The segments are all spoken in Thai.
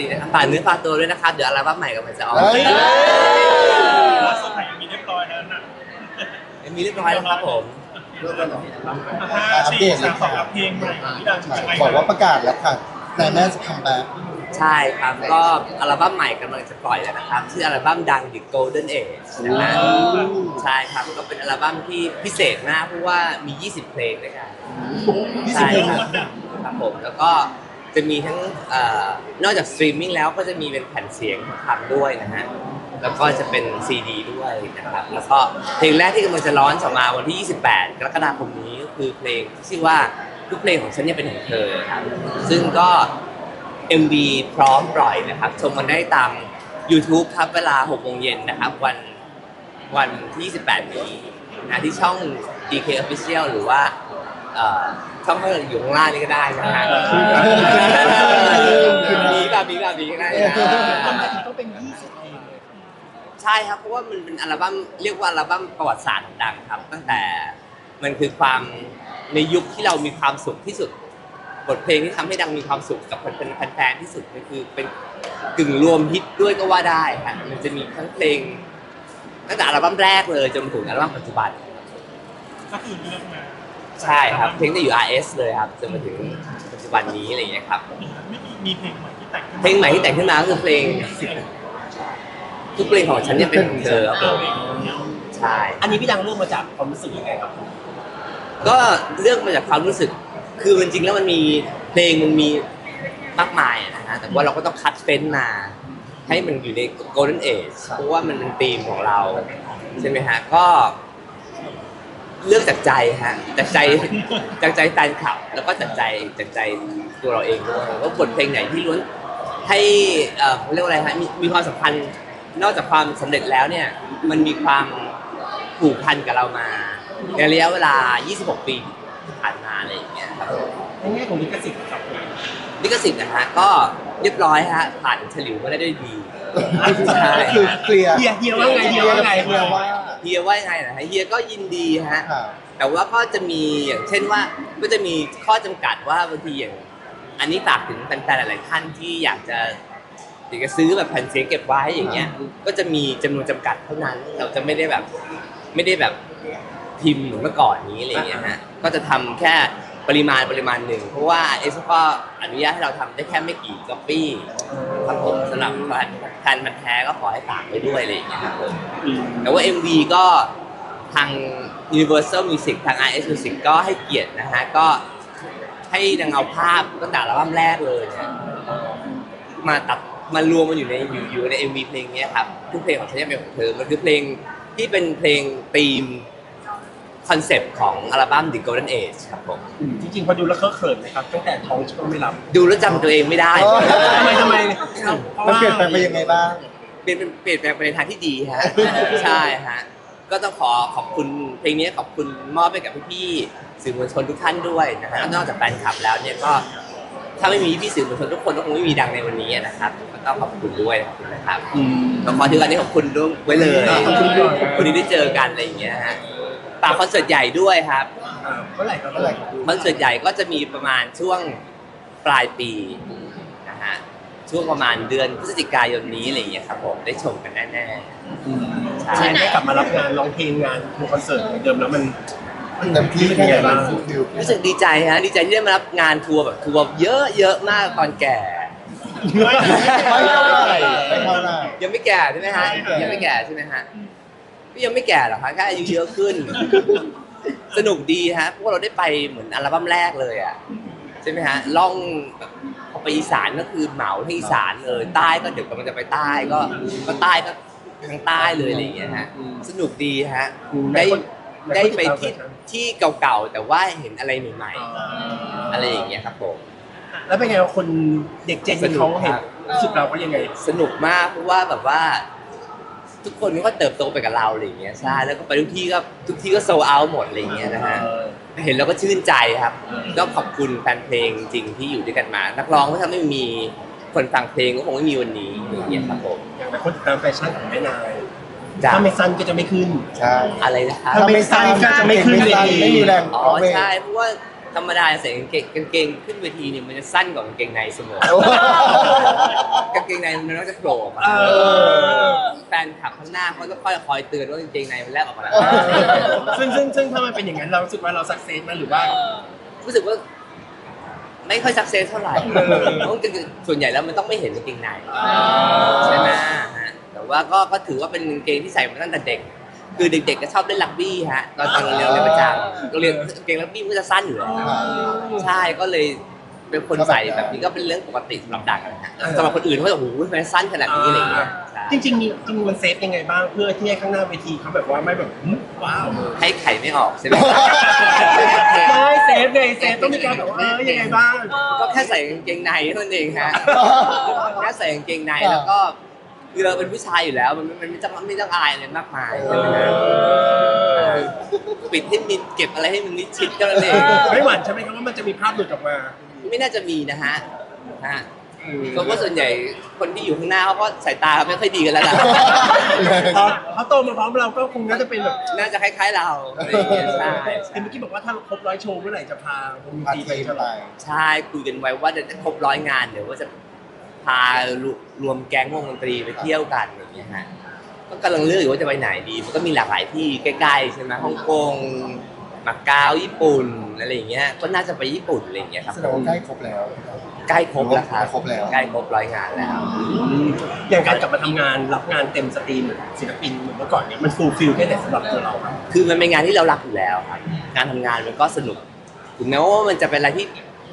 ดีนะครับฝากเนื้อฝากตัวด้วยนะครับ เดี๋ยวอัลบั้มใหม่กำลังจะออกเฮ้ย ล่าสุดไหนมีเรียบร้อยแล้วนะมีเรียบร้อยแล้วครับผม เริ่มแล้วเหรอห้าอัปสี่เดตเลสายมสองค่ะเพลงใหม่ที่ดังยังไงบอกว่าประกาศแล้วค่ะนายแม่จะคัมแบ็คใช่ครับ ก็อัลบั้มใหม่กำลังจะปล่อยแล้วนะครับ ชื่ออัลบั้มดัง The Golden Age นะฮะใช่ครับ ก็เป็นอัลบั้มที่พิเศษมากเพราะว่ามี 20 เพลงด้วยกันใช่ครับครับผมแล้วก็ จะมีทั้งอนอกจากสตรีมมิ่งแล้วก็จะมีเป็นแผ่นเสียงทำด้วยนะฮะแล้วก็จะเป็นซีดีด้วยนะครับแล้วก็เพลงแรกที่กำลังจะร้อนออกมาวันที่ 28 กรกฎาคมนี้ก็คือเพลงที่ชื่อว่าทุกเพลงของฉันเนี่ยเป็นของเธอครับซึ่งก็ MV พร้อมปล่อยนะครับ ชมกันได้ตาม YouTube ครับเวลา6โมงเย็นนะครับ วันวันที่ 28 นี้นะที่ช่อง DK Official หรือว่า เอ่อช่องข้างอยู่ข้างล่างนี่ก็ได้นะฮะมีแบบมีแบบนี้ก็ได้นะทำไมถึงต้องเป็น20เพลงเลยใช่ครับเพราะว่ามันเป็นอัลบั้มเรียกว่าอัลบั้มประวัติศาสตร์ของดังครับ ตั้งแต่มันคือความในยุคที่เรามีความสุขที่สุดบทเพลงที่ทำให้ดังมีความสุขกับเป็นแฟนๆที่สุดก็คือเป็นกึ่งรวมฮิตด้วยก็ว่าได้ครับมันจะมีทั้งเพลงตั้งแต่อัลบั้มแรกเลยจนถึงอัลบั้มปัจจุบันก็คือเลือกมา ใช่ครับเพลงจะอยู่ RS เลยครับจนมาถึงปัจจุบันนี้อะไรอย่างเงี้ยครับไม่มีมีเพลงใหม่ที่แต่งขึ้นเพลงใหม่ที่แต่งขึ้นมาก็คือเพลง ทุกเพลงของฉันเนี่ยเป็นของเธอครับผมใช่อันนี้พี่ดังเลือกมาจากความรู้สึกยังไงครับก็เลือกมาจากความรู้สึก คือจริงๆแล้วมันมีเพลงมันมีมากมายอะนะฮะแต่ว่าเราก็ต้องคัดเฟ้นมา ให้มันอยู่ใน golden age เพราะว่ามันเป็นธีมของเรา ใช่ไหมฮะก็ เลือกจากใจฮะจากใจจากใจแฟนคลับ แล้วก็จากใจจากใจตัวเราเองด้วยว่าบทเพลงไหนที่ล้วนให้เอ่อเขาเรียกว่าอะไรฮะมีมีความสัมพันธ์นอกจากความสำเร็จแล้วเนี่ยมันมีความผูกพันกับเรามา ในระยะเวลา 26 ปีที่ผ่านมาอะไรอย่างเงี้ยครับในแง่ของลิขสิทธิ์ครับลิขสิทธิ์นะฮะก็เรียบร้อยฮะผ่านฉลิวมาได้ด้วยดีใช่คือเคลียร์เฮียเฮียว่าไงเฮียว่าไงเคลียร์ว่า เฮียว่ายังไงนะฮะเฮียก็ยินดีฮะค่ะแต่ว่าก็จะมีอย่างเช่นว่าก็จะมีข้อจำกัดว่าบางทีอย่างอันนี้ฝากถึงแฟนๆหลายๆท่านที่อยากจะอยากจะซื้อแบบแผ่นเสียงเก็บไว้อย่างเงี้ย ก็จะมีจำนวนจำกัดเท่านั้น เราจะไม่ได้แบบไม่ได้แบบพิมพ์เหมือนเมื่อก่อนนี้อะไรอย่างเงี้ยฮะก็จะทำแค่ ปริมาณปริมาณหนึ่ง เพราะว่าเอสก็อนุญาตให้เราทำได้แค่ไม่กี่ก๊อปปี้ครับผมสำหรับแฟนแฟนมันธุ์แท้ก็ขอให้ฝากไว้ด้วยอะไรอย่างเงี้ยครับผมแต่ว่า MV ก็ทาง Universal Music ทาง RS Music ก็ให้เกียรตินะฮะ ก็ให้ดังเอาภาพตั้งแต่อัลบั้มแรกเลยเนี่ยมาตัดมารวมมันอยู่ในอยู่อยู่ใน MV เพลงเนี้ยครับ ทุกเพลงของฉันยังเป็นของเธอ มันคือเพลงที่เป็นเพลงธีม คอนเซปต์ของอัลบั้ม The Golden Age ครับผม อืมจริงๆพอดูแล้วก็เขินนะครับตั้งแต่ท้องช่วงไม่รับดูแล้วจำตัวเองไม่ได้โอ้ทำไมทำไมพราะมันว่าเปลี่ยนแปลงไปยังไงบ้าง เปลี่ยนเป็นเปลี่ยนแปลงไปในทางที่ดีฮะ ใช่ฮะ ก็ต้องขอขอบคุณเพลงนี้ขอบคุณมอบให้กับพี่ๆสื่อมวลชนทุกท่านด้วยนะฮะนอกจากแฟนคลับแล้วเนี่ยก็ถ้าไม่มีพี่ๆสื่อมวลชนทุกคนก็คงไม่มีดังในวันนี้นะครับก็ต้องขอบคุณด้วยนะครับอืม ก็ขอถือวันนี้ขอบคุณด้วยไว้เลยขอบคุณด้วย วันนี้ได้เจอกันอะไรอย่างเงี้ยฮะ ฝากคอนเสิร์ตใหญ่ด้วยครับอ่าเมื่อไหร่ครับเมื่อไหร่ครับคอนเสิร์ตใหญ่ก็จะมีประมาณช่วงปลายปีนะฮะช่วงประมาณเดือนพฤศจิกายนนี้อะไรอย่างเงี้ยครับผมได้ชมกันแน่ๆอืมใช่ใช่ได้กลับมารับงานร้องเพลงงานทัวร์คอนเสิร์ตเหมือนเดิมแล้วมันเต็มที่แค่ไหนบ้างฟิลรู้สึกดีใจฮะดีใจที่ได้มารับงานทัวร์แบบทัวร์เยอะเยอะมากตอนแก่ไม่เท่าไหร่ไม่เท่าไหร่ยังไม่แก่ใช่ไหมฮะไม่แก่ยังไม่แก่ใช่ไหมฮะ ก็ยังไม่แก่หรอกครับแค่อายุเยอะขึ้น สนุกดีฮะเพราะว่าเราได้ไปเหมือนอัลบั้มแรกเลยอะใช่ไหมฮะล่องแบบพอไปอีสานก็คือเหมาที่อีสานเลยใต้ก็เดี๋ยวกำลังจะไปใต้ก็ก็ใต้ก็ทางใต้เลยอะไรอย่างเงี้ยฮะสนุกดีฮะได้ได้ไปที่ที่เก่าๆแต่ว่าเห็นอะไรใหม่ๆอะไรอย่างเงี้ยครับผมแล้วเป็นไงว่าคนเด็กเจนเขาเห็นรู้สึกเราว่ายังไง สนุกมากเพราะว่าแบบว่า ทุกคนก็เติบโตไปกับเราอะไรอย่างเงี้ยใช่แล้วก็ไปทุกที่ก็ทุกที่ก็โซเอาหมดอะไรอย่างเงี้ยนะฮะเห็นแล้วก็ชื่นใจครับ ก็ขอบคุณแฟนเพลงจริงที่อยู่ด้วยกันมา นักร้องถ้าไม่มีคนฟังเพลงก็คงไม่มีวันนี้อย่างเงี้ยครับผมอย่างไรคนติดตามแฟชั่นของแม่นายจ้ะถ้าไม่สั้นก็จะไม่ขึ้นใช่อะไรนะครับถ้าไม่สั้นก็จะไม่ขึ้นไม่สั้นเวทีไม่มีแรงอ๋อร้องเพลงใช่เพราะว่า ธธรรมดาใส่กางเกงกางเกงขึ้นเวทีเนี่ยมันจะสั้นกว่ากางเกงในเสมอกางเกงในมันก็จะโผล่ออกมาเออแฟนขับข้างหน้าเขาก็ค่อยคอยเตือนว่ากางเกงในมันแลบออกมาแล้วซึ่งซึ่งซึ่งถ้ามันเป็นอย่างนั้นเรารู้สึกว่าเราสักเซสไหมหรือว่า รู้สึกว่า ไม่ค่อยสักเซสเท่าไหร่เออเพราะจริงๆส่วนใหญ่แล้วมันต้องไม่เห็นกางเกงในใช่ไหมฮะแต่ว่าก็ก็ถือว่าเป็นกางเกงที่ใส่มาตั้งแต่เด็ก คือเด็กๆก็ชอบเล่นรักบี้ฮะตอนตอนเราเรียนเรียนประจำโรงเรียนกางเกงรักบี้มันก็จะสั้นอยู่แล้วใช่ก็เลยเป็นคนใส่แบบนี้ก็เป็นเรื่องปกติสำหรับดักนะฮะสำหรับคนอื่นเขาจะโอ้โหทำไมสั้นขนาดนี้อะไรอย่างเงี้ยใช่จริงๆมีจริงๆมันเซฟยังไงบ้างเพื่อที่ให้ข้างหน้าเวทีเขาแบบว่าไม่แบบหึว้าวให้ไข่ไม่ออกใช่ไหม ไม่เซฟไงเซฟต้องมีการแบบว่าเออยังไงบ้าง ก็แค่ใส่กางเกงในเท่านั้นเองฮะ แค่ใส่กางเกงในแล้วก็ คือเราเป็นผู้ชายอยู่แล้วมันมันมันไม่ต้องไม่ต้องอายอะไรมากมายใช่ไหมฮะปิดให้มิดเก็บอะไรให้มันมิดชิดก็แล้วเองไม่หวั่นใช่ไหมครับว่ามันจะมีภาพหลุดออกมา ไม่น่าจะมีนะฮะฮะเพราะว่าส่วนใหญ่คนที่อยู่ข้างหน้าเขาก็สายตาไม่ค่อยดีกันแล้วล่ะพอเขาโตมาพร้อมเราก็คงน่าจะเป็นแบบน่าจะคล้ายๆเราอะไรอย่างเงี้ยใช่เห็นเมื่อกี้บอกว่าถ้าครบร้อยโชว์เมื่อไหร่จะพาวงดนพัตนรีเพไปลงฉลไปองใช่คุยกันไว้ว่าจะครบร้อยงานเดี๋ยวว่าจะ พารวมแก๊งวงดนตรีไปเที่ยวกันอย่างเงี้ยฮะก็กำลังเลือกอยู่ว่าจะไปไหนดี มันก็มีหลากหลายที่ใกล้ๆใช่ไหมฮ่องกงมาเก๊าญี่ปุ่นอะไรอย่างเงี้ย ก็น่าจะไปญี่ปุ่นอะไรอย่างเงี้ยครับแสดงว่าใกล้ครบแล้ว ใกล้ครบแล้วครับครบแล้ว ใกล้ครบร้อยงานแล้ว อย่างการกลับมาทำงานรับงานเต็มสตรีมเหมือนศิลปินเหมือนเมื่อก่อนเนี่ยมันฟูลฟิลแค่ไหนสำหรับตัวเราครับคือมันเป็นงานที่เรารักอยู่แล้วครับการทำงานมันก็สนุกถึงแม้ว่ามันจะเป็นอะไรที่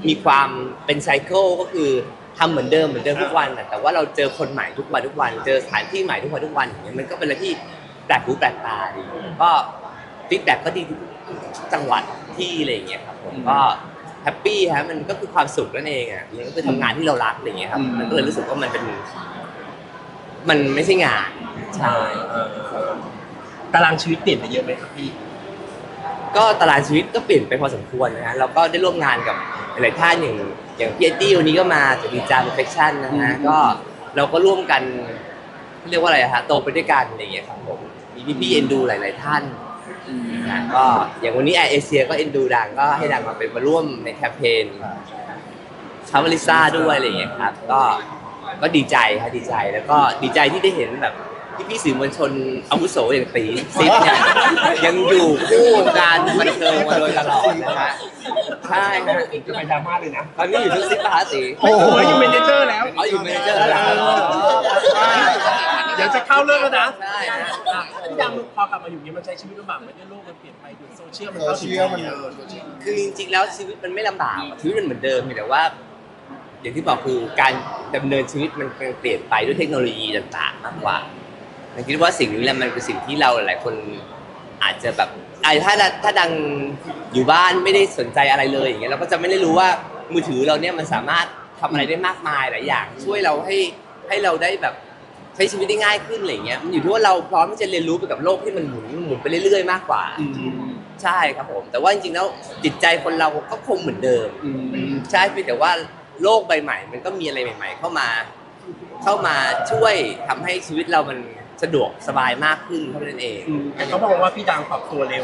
มีความเป็นไซเคิลก็คือ ทำเหมือนเดิมเหมือนเดิมทุกวันน่ะแต่ว่าเราเจอคนใหม่ทุกวันทุกวัน เจอสถานที่ใหม่ทุกวันทุกวันอย่างเงี้ยมันก็เป็นอะไรที่แปลกหูแปลกตาดีก็ฟีดแบ็กก็ดีทุกจังหวัดที่อะไรอย่างเงี้ยครับผมก็แฮปปี้ฮะมันก็คือความสุขนั่นเองอะมันก็คือทำงานที่เรารักอะไรอย่างเงี้ยครับ มันก็เลยรู้สึกว่ามันเป็น มันไม่ใช่งานใช่ตารางชีวิตเปลี่ยนไปเยอะไหมครับพี่ ก็ตารางชีวิตก็เปลี่ยนไปพอสมควรนะฮะเราก็ได้ร่วมงานกับหลายท่านอย่าง อย่างพี่เอ็ดดี้วันนี้ก็มาจากดีจาร์เฟคชั่นนะฮะก็เราก็ร่วมกันเรียกว่าอะไรอะฮะโตไปด้วยกันอะไรอย่างเงี้ยครับผมมีพี่พี่ๆเอ็นดูหลาย ๆ ท่านนะก็อย่างวันนี้แอร์เอเชียก็เอ็นดูดังก็ให้ดังมาเป็นมาร่วมในแคมเปญชาวลิซ่าด้วยอะไรอย่างเงี้ยครับก็ก็ดีใจครับดีใจแล้วก็ดีใจที่ได้เห็นแบบ พี่พี่ๆสื่อมวลชนอาวุโสอย่างตีซิปเนี่ยยังอยู่คู่วงการบันเทิงมาโดยตลอดนะฮะใช่ฮะจะไปดราม่าเลยนะตอนนี้อยู่ที่ซิปปะฮะตีโอ้โหโอ้ยอยู่เมนเจอร์แล้วอ๋ออยู่เมเนเจอร์แล้วเหรออ๋อเดี๋ยวจะเข้าเรื่องแล้วนะ ใช่ฮะอะพี่ดังพอกลับมาอยู่นี้มันใช้ชีวิตลำบากไหมเนี่ยโลกมันเปลี่ยนไปอยู่โซเชียลมันเข้าถึงโซเชียลมันเออโซเชียลคือจริงๆแล้วชีวิตมันไม่ลำบากอะชีวิตมันเหมือนเดิมเพียงแต่ว่า อย่างที่บอกคือการดำเนินชีวิตมันเปลี่ยนไปด้วยเทคโนโลยีต่างๆ มากกว่า ผมคิดว่าสิ่งนี้แหละมันเป็นสิ่งที่เราหลายคนอาจจะแบบไอ้ถ้าถ้าดังอยู่บ้านไม่ได้สนใจอะไรเลยอย่างเงี้ยเราก็จะไม่ได้รู้ว่ามือถือเราเนี่ยมันสามารถทำอะไรได้มากมายหลายอย่าง ช่วยเราให้ให้เราได้แบบใช้ชีวิตได้ง่ายขึ้นอะไรอย่างเงี้ยมันอยู่ที่ว่าเราพร้อมที่จะเรียนรู้ไปกับโลกที่มันหมุนหมุนไปเรื่อยๆมากกว่า ใช่ครับผม แต่ว่าจริงๆแล้วจิตใจคนเราก็คงเหมือนเดิมใช่เพียงแต่ว่าโลกใบใหม่ มันก็มีอะไรใหม่ ๆ เข้ามา เข้ามาช่วยทำให้ชีวิตเรามัน สะดวกสบายมากขึ้นเท่านั้นเองอืมแต่เขาบอกว่าพี่ดังปรับตัวเร็ว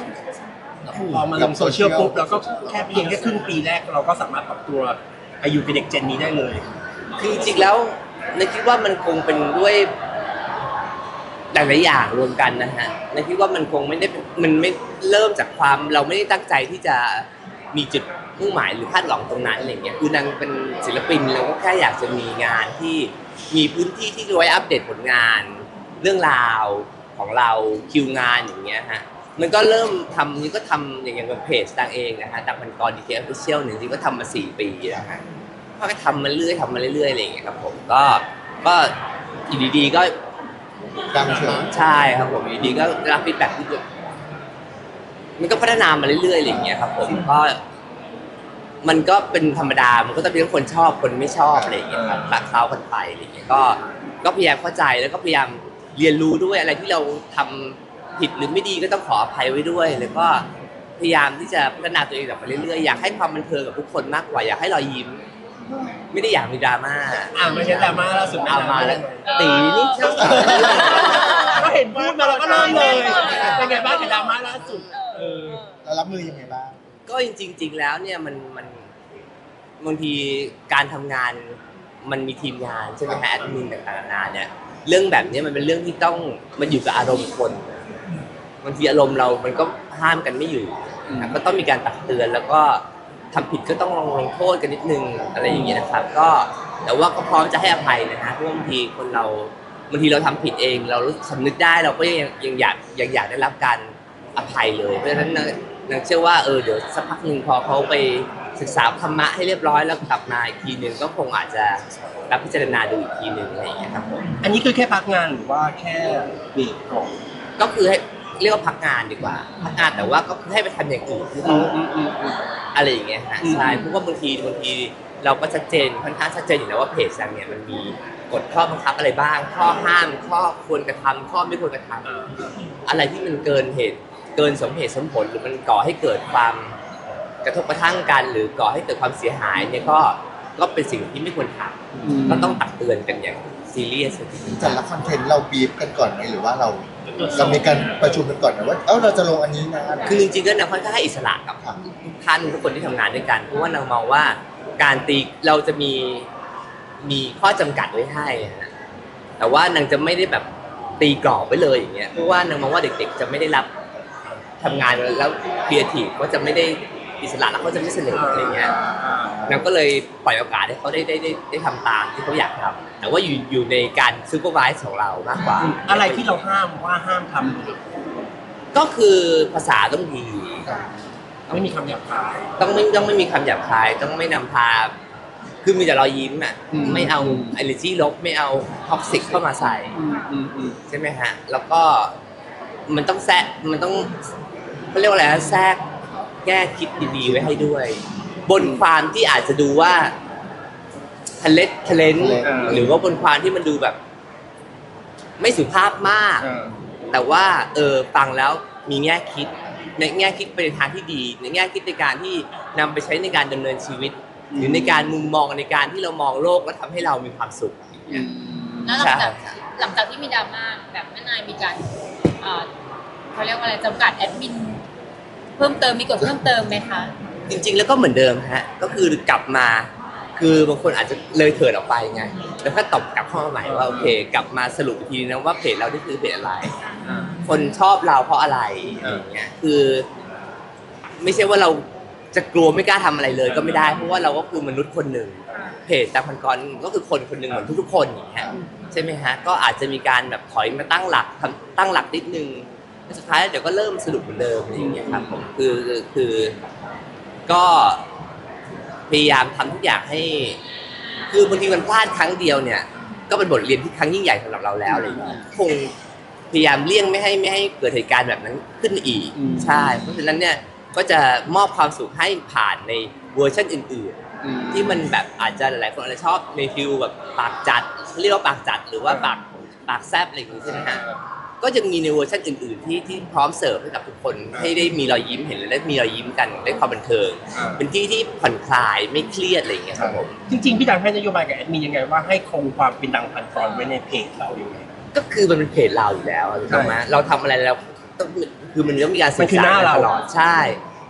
พอมาลงโซเชียลปุ๊บเราก็แค่เพียงแค่ครึ่งปีแรกเราก็สามารถปรับตัวอายุเป็นเด็กเจนนี้ได้เลย คือจริงๆแล้วในคิดว่ามันคงเป็นด้วยหลายๆอย่างรวมกันนะฮะในคิดว่ามันคงไม่ได้เป็นมันไม่เริ่มจากความเราไม่ได้ตั้งใจที่จะมีจุดมุ่งหมายหรือคาดหวังตรงนั้นอะไรเงี้ยคือนางเป็นศิลปินเราก็แค่อยากจะมีงานที่มีพื้นที่ที่จะไว้อัปเดตผลงาน เรื่องราวของเราคิวงานอย่างเงี้ยฮะมันก็เริ่มทำนี่ก็ทำอย่างอย่างกับเพจต่างเองนะฮะดังพันกรดีเคออฟฟิเชียลเนี่ยจริงๆก็ทำมาสี่ปีแล้วฮะก็ทำมาเรื่อยทำมาเรื่อยๆอะไรอย่างเงี้ยครับผมก็ก็อยู่ดีๆก็ดังเฉยใช่ครับผมอยู่ดีๆก็ได้รับฟีดแบ็กที่แบบมันก็พัฒนามาเรื่อยๆอะไรอย่างเงี้ยครับผมก็มันก็เป็นธรรมดา มันก็จะมีคนชอบคนไม่ชอบอะไรอย่างเงี้ยครับรักเขาคนไปอะไรอย่างเงี้ยก็ก็พยายามเข้าใจแล้วก็พยายาม เรียนรู้ด้วยอะไรที่เราทำผิดหรือไม่ดีก็ต้องขออภัยไว้ด้วย แล้วก็พยายามที่จะพัฒนาตัวเองต่อไปเรื่อยๆ อยากให้ความบันเทิงกับทุกคนมากกว่า อยากให้รอยยิ้ม ไม่ได้อยากมีดราม่าอ่าไม่ใช่ดราม่าล่าสุดเอามาแล้วตีนี่ชอบก็เห็นพูดมาเราก็เริ่มเลยเป็นไงบ้างกับดราม่าล่าสุดเออแล้วรับมือยังไงบ้างก็จริง ๆ แล้วเนี่ยมันมันบางทีการทำงานมันมีทีมงานใช่ไหมฮะแอดมินต่างๆนานาเนี่ย เรื่องแบบนี้มันเป็นเรื่องที่ต้องมันอยู่กับอารมณ์คนบางทีอารมณ์เรา มันก็ห้ามกันไม่อยู่ก็ต้องมีการตักเตือนแล้วก็ทำผิดก็ต้องลงลงโทษกันนิดนึงอะไรอย่างเงี้ยนะครับ ก็แต่ว่าก็พร้อมจะให้อภัยนะฮะเพราะบางทีคนเราบางทีเราทำผิดเอง เรารู้สำนึกได้เราก็ยังยังอยากยังอยากได้รับการอภัยเลย เพราะฉะนั้นนางนางเชื่อว่าเออเดี๋ยวสักพักหนึ่งพอเขาไป ศึกษาธรรมะให้เรียบร้อยแล้วกลับมาอีกทีหนึ่งก็คงอาจจะรับพิจารณาดูอีกทีหนึ่งอะไรอย่างเงี้ยครับผมอันนี้คือแค่พักงานหรือว่าแค่เบรกก่อนก็คือให้เรียกว่าพักงานดีกว่า พักงานแต่ว่าก็คือให้ไปทำอย่างอื่นที่เขาอะไรอย่างเงี้ยฮะอืมใช่เพราะว่าบางทีบางทีเราก็ชัดเจนค่อนข้างชัดเจนอยู่แล้วว่าเพจดังเนี่ยมันมีกฎข้อบังคับอะไรบ้าง ข้อห้ามข้อควรกระทำข้อไม่ควรกระทำอะไรที่มันเกินเหตุเกินสมเหตุสมผลหรือมันก่อให้เกิดความ กระทบกระทั่งกัน หรือก่อให้เกิดความเสียหายเนี่ยก็ก็เป็นสิ่งที่ไม่ควรทำก็ต้องตักเตือนกันอย่างซีเรียสแต่ละคอนเทนต์เราบีฟกันก่อนไหมหรือว่าเราเรามีการประชุมกันก่อนไหมว่าเอ้าเราจะลงอันนี้นะคือจริงๆก็นางค่อนข้างให้อิสระกับครับทุกท่านทุกคนที่ทำงานด้วยกัน เพราะว่านางมองว่าการตีเราจะมีมีข้อจำกัดไว้ให้อะนะแต่ว่านางจะไม่ได้แบบตีกรอบไว้เลยอย่างเงี้ยเพราะว่านางมองว่าเด็กๆจะไม่ได้รับทำงานแล้วครีเอทีฟก็จะไม่ได้ อิสระแล้วเขาจะไม่สนุกอะไรเงี้ยนางก็เลยปล่อยโอกาสให้เขาได้ได้ได้ได้ทำตามที่เขาอยากทำแต่ว่าอยู่อยู่ในการซูเปอร์วิสของเรามากกว่า อะไรที่เราห้ามว่าห้ามทก็คือภาษาต้องดีำไม่มีคำหยาบคาย ต้องไม่ต้องไม่มีคำหยาบคาย ต้องไม่นำพา คือมีแต่รอยยิ้มอะอืมไม่เอาไอเลจี้ลบ ไม่เอาท็อกซิกเข้ามาใส่อืมอืมอืมใช่ไหมฮะ แล้วก็มันต้องแทรกมันต้องเขาเรียกว่าอะไรฮะแทรก แก้คิดดีๆไว้ให้ด้วย บนความที่อาจจะดูว่าทะเลทะเลน talent หรือว่าบนความที่มันดูแบบ ไม่สุภาพมาก เออ แต่ว่าเออฟังแล้วมีแง่คิดในแง่คิดไปในทางที่ดี ในแง่คิดในการที่นำไปใช้ในการดำเนินชีวิต หรือในการมุมมองในการที่เรามองโลกแล้วทำให้เรามีความสุขอย่างเงี้ยแล้วหลังจากใช่หลังจากที่มีดราม่าแบบแม่นายมีการเอ่อเขาเรียกว่าอะไรจำกัดแอดมินเพิ่มเติมมีกฎเพิ่มเติมไหมคะ จริง ๆ แล้วก็เหมือนเดิมฮะ ก็คือกลับมา คือบางคนอาจจะเลยเถิดออกไปไง แล้วก็ตอบกลับเข้ามาใหม่ว่าโอเค กลับมาสรุปอีกทีนึงนะว่าเพจเราที่คือเพจอะไร คนชอบเราเพราะอะไรอย่างเงี้ย คือ ไม่ใช่ว่าเราจะกลัวไม่กล้าทำอะไรเลยก็ไม่ได้ เพราะว่าเราก็คือมนุษย์คนหนึ่ง เพจตามพันกรก็คือคนคนหนึ่งเหมือนทุกๆคนอย่างเงี้ยใช่ไหมฮะ ก็อาจจะมีการแบบถอยมาตั้งหลักตั้งหลักนิดนึง แล้วสุดท้ายเดี๋ยวก็เริ่มสรุปเหมือนเดิมอะไรอย่างเงี้ยครับผมคือคือก็พยายามทำทุกอย่างให้ คือบางทีมันพลาดครั้งเดียวเนี่ย ก็เป็นบทเรียนที่ครั้งยิ่งใหญ่สำหรับเราแล้วอะไรอย่างเงี้ยคงพยายามเลี่ยงไม่ให้ไม่ให้เกิดเหตุการณ์แบบนั้นขึ้นอีกอืม ใช่ เพราะฉะนั้นเนี่ยก็จะมอบความสุขให้ผ่านในเวอร์ชันอื่น ๆ ที่มันแบบอาจจะหลายๆคนอาจจะชอบในฟิลแบบปากจัดเรียกว่าปากจัดหรือว่าปากปากแซบอะไรอย่างงี้ใช่ไหมฮะ ก็จะมีในเวอร์ชันอื่นๆที่ที่พร้อมเสิร์ฟให้กับทุกคนให้ได้มีรอยยิ้มเห็นแล้วได้มีรอยยิ้มกันได้ความบันเทิง เป็นที่ที่ผ่อนคลายไม่เครียดอะไรอย่างเงี้ยครับผมจริงๆพี่ดังให้นโยบายกับแอดมินยังไงว่าให้คงความเป็นดังพันกรไว้ในเพจเราอยู่างไงก็คือมันเป็นเพจเราอยู่แล้วถูกต้องไหมเราทำอะไรเราต้องคือมันต้องมีการสื่อมันคือสารหน้าเราตลอดใช่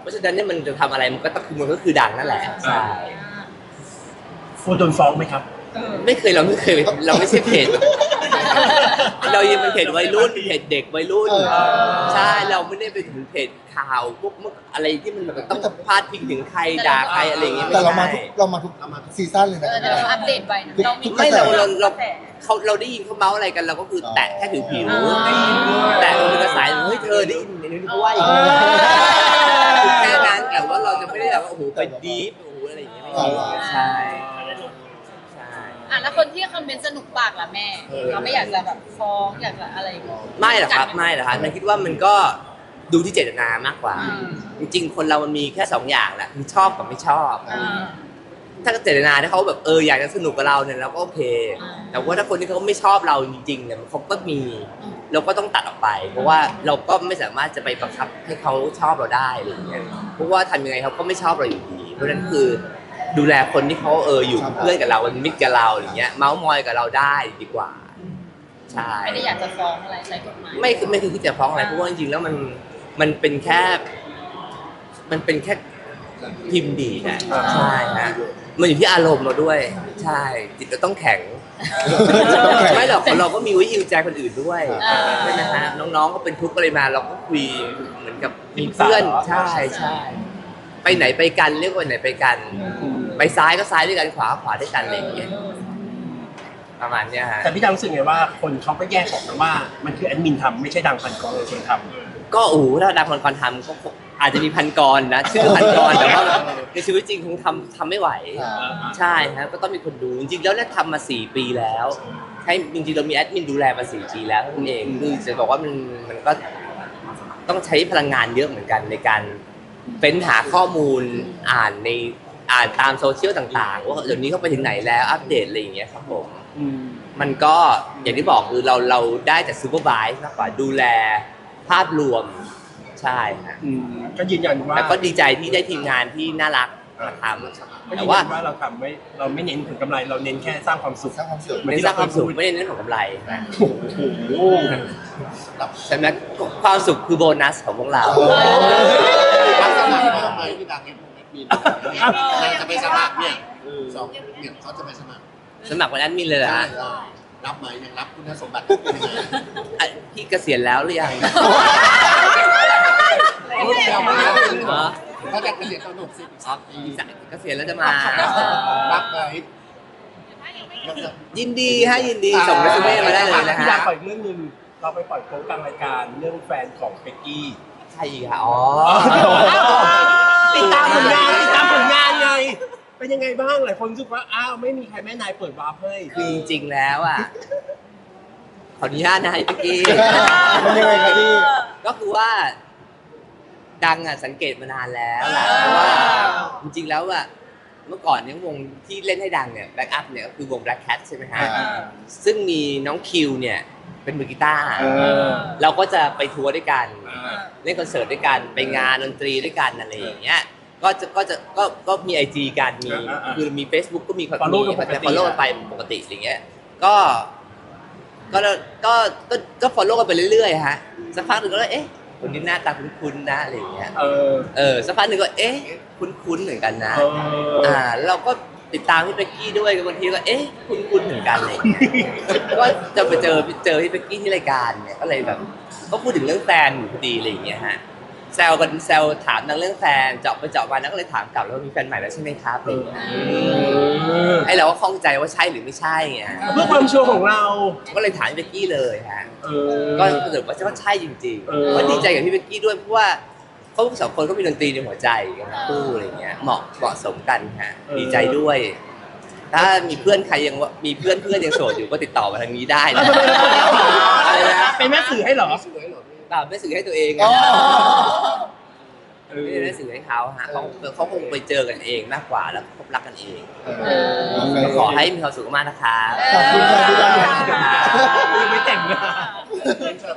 เพราะฉะนั้นเนี่ยมันจะทำอะไรมันก็ต้องคือมันก็คือดังนั่นแหละใช่โฟนโดนฟ้องไหมครับ ไม่เคยเราไม่เคยเราไม่ใช่เพจ เรายังเป็นเพจวัยรุ่นเพจเด็กวัยรุ่นเออใช่เราไม่ได้ไปถึงเพจข่าวพวกมุกอะไรที่มันแบบต้องพาดพิงถึงใครด่าใครอะไรอย่างเงี้ยแต่ไม่เรามาใช่ทุกเรามาทุกซีซั่นเลยเอนะอเดี๋ยวเราอัปเดตไปนะเรามีไม่เราเราเรากระแสเขาเราได้ยินเขาเมาส์อะไรกันเราก็คือแตะแค่ผิวผิวอ๋อแตะมือกระสายเฮ้ยเธอได้ยินในนี้เขาว่าอย่างนี้คือแค่นั้นแต่ว่าเราจะไม่ได้แบบว่าโอ้โหไปดีฟโอ้โหอะไรอย่างเงี้ยไม่มีใช่ใช่ อะแล้วคนที่คอมเมนต์สนุกปากล่ะแม่เราไม่อยากจะแบบฟ้องอยากจะอะไรอย่างเงี้ย ไม่หรอกครับไม่หรอกครับนันคิดว่ามันก็ดูที่เจตนามากกว่า อืม จริง ๆ คนเรามันมีแค่สองอย่างแหละคือชอบกับไม่ชอบ อ่า ถ้าเจตนาถ้าเขาแบบเอออยากจะสนุกกับเราเนี่ยเราก็โอเค อ่า แต่ว่าถ้าคนที่เขาไม่ชอบเราจริงๆเนี่ยเขาก็มีอืมเราก็ต้องตัดออกไป เพราะว่าเราก็ไม่สามารถจะไปบังคับให้เขาชอบเราได้อะไรอย่างเงี้ยเพราะว่าทำยังไงเขาก็ไม่ชอบเราอยู่ดี เพราะฉะนั้นคือ ดูแลคนที่เขาเอออยู่เป็นเพื่อนกับเราเป็นมิตรกับเราอย่างเงี้ย เมาส์มอยกับเราได้ดีกว่าใช่ไม่ได้อยากจะฟ้องอะไรใช้กฎหมายไม่คือไม่คือที่จะฟ้องอะไรเพราะว่าจริงๆแล้วมันมันเป็นแค่ มันเป็นแค่พิมพ์ดีนะอ่าใช่ฮะมันอยู่ที่อารมณ์เราด้วย ใช่ จิตเราต้องแข็งไม่หรอกเราก็มีวิฮิวใจคนอื่นด้วยอ่าใช่ไหมฮะน้องๆก็เป็นทุกข์อะไรมาเราก็คุยเหมือนกับมีเพื่อนใช่ใช่ ไปไหนไปกันเรียกว่าไหนไปกัน ไปซ้ายก็ซ้ายด้วยกันขวาก็ขวาด้วยกันอะไรอย่างเงี้ยประมาณเนี้ยฮะ แต่พี่ดังรู้สึกไงว่าคนเขาก็แยกออกนะว่ามันคือแอดมินทำไม่ใช่ดังพันกรเป็นคนทำก็โอ้โหถ้าดังคนกรทำก็คงอาจจะมีพันกรนะชื่อพันกรแต่ว่าในชีวิตจริงคงทำทำไม่ไหวใช่ฮะก็ต้องมีคนดูจริงๆแล้วเนี่ยทำมาสี่ปีแล้วให้จริงๆเรามีแอดมินดูแลมาสี่ปีแล้วนั่นเองคือจะบอกว่ามันมันก็ต้องใช้พลังงานเยอะเหมือนกันในการ เฟ้นหาข้อมูลอ่านในอ่านตามโซเชียลต่างๆ ว่าเดี๋ยวนี้เขาไปถึงไหนแล้วอัปเดตอะไรอย่างเงี้ยครับผมอืมมันก็อย่างที่บอกคือเราเราได้แต่ซูเปอร์ไ s ส์มากกว่าดูแลภาพรวมใช่ฮะอืมก็ยืนยันว่าแต่ก็ดีใจที่ได้ทีมงานที่น่ารักมาทำก็แต่ยืนว่ายันว่าเราทำไม่เราไม่เน้นผลกำไรเราเน้นแค่สร้างความสุขสร้างความสุขไม่ได้สร้างความสุขไม่ได้เน้นผลกำไรโอ้โหใช่ไหมความสุขคือโบนัสของพวกเรา โอ้รับ สมัครมาทำไมพี่ดังเนี่ยผมไม่มีนางจะไปสมัครเนี่ยสองเนี่ยเขาจะไปสมัครสมัครเป็นแอดมินเลยเหรอฮะรับไหมยังรับคุณสมบัติเป็นยังไงอะพี่เกษียณแล้วหรือยังรุ่นเดียวไม่รับอ๋อเขาจะเกษียณตอนหกสิบอ๋อเกษียณแล้วจะมา รับไหมยินดีฮะยินดีส่งเรซูเม่มาได้เลยนะพี่ฮะดังปล่อยเรื่องหนึงเราไปปล่อยโค้งกลางรายการเรื่องแฟนของเป็กกี้ใช่ค่ะอ๋อ ติดตามผลงานติดตามผลงานไงเป็นยังไงบ้างหลายคนรู้สึกว่าอ้าวไม่มีใครแม่นายเปิดวาร์ปให้คือจริงๆแล้วอะ ขออนุญาตนะพี่กี้ มันยังไงครับพี่ ก็คือว่า ดังอะสังเกตมานานแล้วแหละเพราะว่า จริงๆแล้วอะเมื่อก่อนเนี่ยวงที่เล่นให้ดังเนี่ยแบ็กอัพเนี่ยก็คือวง Black Cat ใช่ไหมฮะ อ่า ซึ่งมีน้องคิวเนี่ย เป็นมือกีตาร์เออ เราก็จะไปทัวร์ด้วยกันอ่าเล่นคอนเสิร์ตด้วยกันไปงานดนตรีด้วยกันอะไรอย่างเงี้ยก็จะก็จะก็ก็มีไอจีกันมีอ่าอ่าคือมี Facebook ก็มี Follow กันปกติฟอลโล่กันไปปกติอย่างเงี้ยก็ก็ก็ก็ก็ฟอลโล่กันไปเรื่อยๆฮะสักพักหนึ่งก็เลยเอ๊ะคนนี้หน้าตาคุ้นๆนะอะไรอย่างเงี้ยเออ เออสักพักหนึ่งก็เอ๊ะคุ้นๆเหมือนกันนะเออ อ่าแล้วเราก็ ติดตามพี่เป๊กกี้ด้วยบางทีก็เอ๊ะคุ้นๆเหมือนกันอะไรอย่างเลยก็จะไปเจอเจอพี่เป๊กกี้ที่รายการเนี่ยก็เลยแบบก็พูดถึงเรื่องแฟนอยู่พอดีอะไรอย่างเงี้ยฮะแซวกันแซวถามนางเรื่องแฟนเจาะไปเจาะมานักก็เลยถามกลับแล้วามีแฟนใหม่แล้วใช่ไหมครับอะไรอย่างเงี้ยไอ้เราก็ข้องใจว่าใช่หรือไม่ใช่ไงเพื่อความชัวร์ของเรา ก็เลยถามพี่เป๊กกี้เลยฮะเออก็สรุปว่าใช่จริงเออๆก็ดีใจกับพี่เป๊กกี้ด้วยเพราะว่า เขาสองคนก็มีดนตรีในหัวใจกันทั้งคู่อะไรอย่างเงี้ยเหมาะเหมาะสมกันฮะดีใจด้วย ถ้ามีเพื่อนใครยังว่ามีเพื่อนเพื่อนยังโสดอยู่ก็ติดต่อมาทางนี้ได้นะอะไรนะเป็นแม่สื่อให้เหรอสวยเหรอพี่เปล่าไม่สื่อให้ตัวเองอ๋อะอไม่ได้สื่อให้เขาฮะเขาเขาคงไปเจอกันเองมากกว่าแล้วพบรักกันเองเออก็ขอให้มีความสุขมากนะครับขอบคุณค่ะพี่ดังยังไม่แต่งงานเชิญ